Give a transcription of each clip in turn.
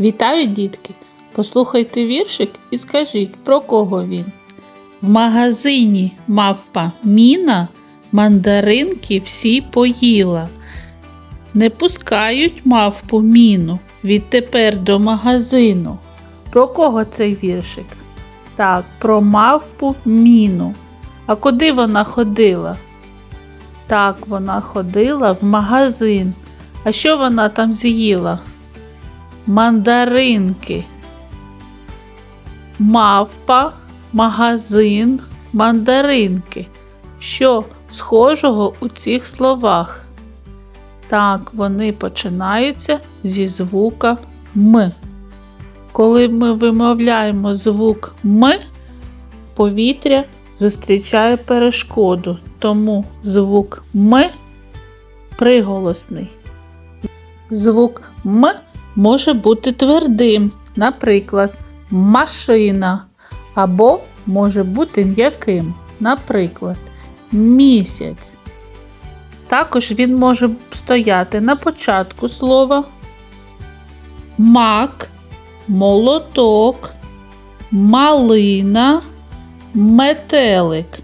Вітаю, дітки! Послухайте віршик і скажіть, про кого він. В магазині мавпа Міна мандаринки всі поїла. Не пускають мавпу міну відтепер до магазину. Про кого цей віршик? Так, про мавпу міну. А куди вона ходила? Так, вона ходила в магазин. А що вона там з'їла? Мандаринки. Мавпа, магазин, мандаринки. Що схожого у цих словах? Так, вони починаються зі звука М. Коли ми вимовляємо звук М, повітря зустрічає перешкоду, тому звук М приголосний. Звук М може бути твердим, наприклад, машина, або може бути м'яким, наприклад, місяць. Також він може стояти на початку слова. Мак, молоток, малина, метелик.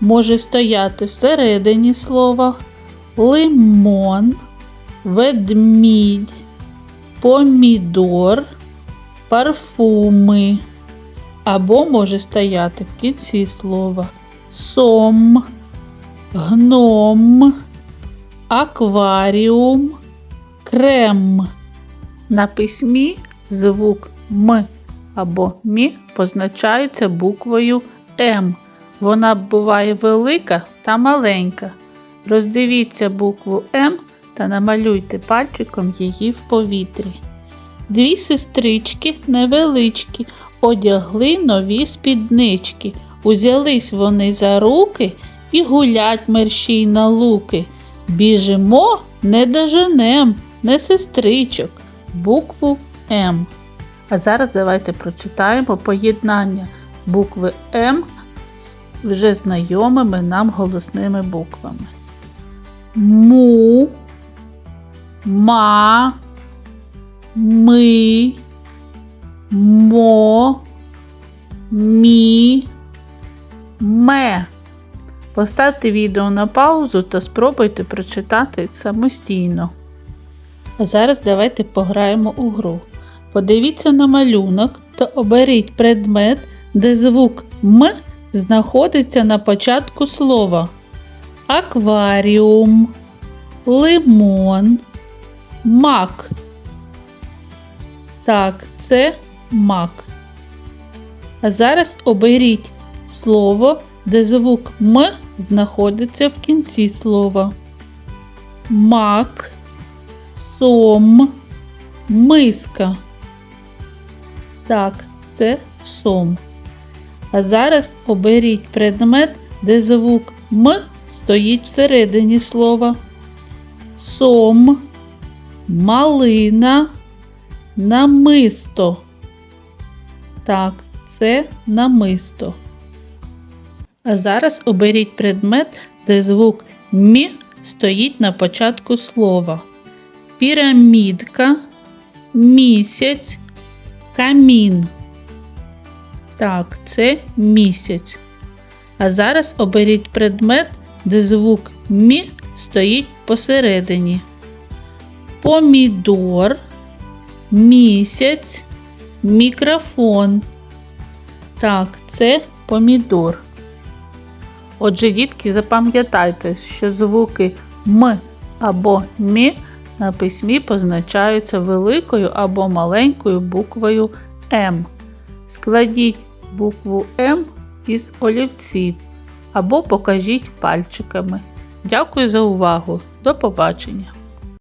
Може стояти всередині слова. Лимон, ведмідь, помідор, парфуми. Або може стояти в кінці слова сом, гном, акваріум, крем. На письмі звук М або Мі позначається буквою М. Вона буває велика та маленька. Роздивіться букву М та намалюйте пальчиком її в повітрі. Дві сестрички невеличкі одягли нові спіднички. Узялись вони за руки і гулять мерщій на луки. Біжимо, не доженем, не сестричок, букву М. А зараз давайте прочитаємо поєднання букви М з вже знайомими нам голосними буквами. Му, ма, ми, мо, мі, ме. Поставте відео на паузу та спробуйте прочитати самостійно. А зараз давайте пограємо у гру. Подивіться на малюнок та оберіть предмет, де звук М знаходиться на початку слова. Акваріум, лимон, мак. Так, це мак. А зараз оберіть слово, де звук М знаходиться в кінці слова. Мак, сом, миска. Так, це сом. А зараз оберіть предмет, де звук М стоїть всередині слова. Сом, малина, намисто. Так, це намисто. А зараз оберіть предмет, де звук Мі стоїть на початку слова. Пірамідка, місяць, камін. Так, це місяць. А зараз оберіть предмет, де звук Мі стоїть посередині. Помідор, місяць, мікрофон. Так, це помідор. Отже, дітки, запам'ятайте, що звуки М або Мі на письмі позначаються великою або маленькою буквою М. Складіть букву М із олівців або покажіть пальчиками. Дякую за увагу. До побачення!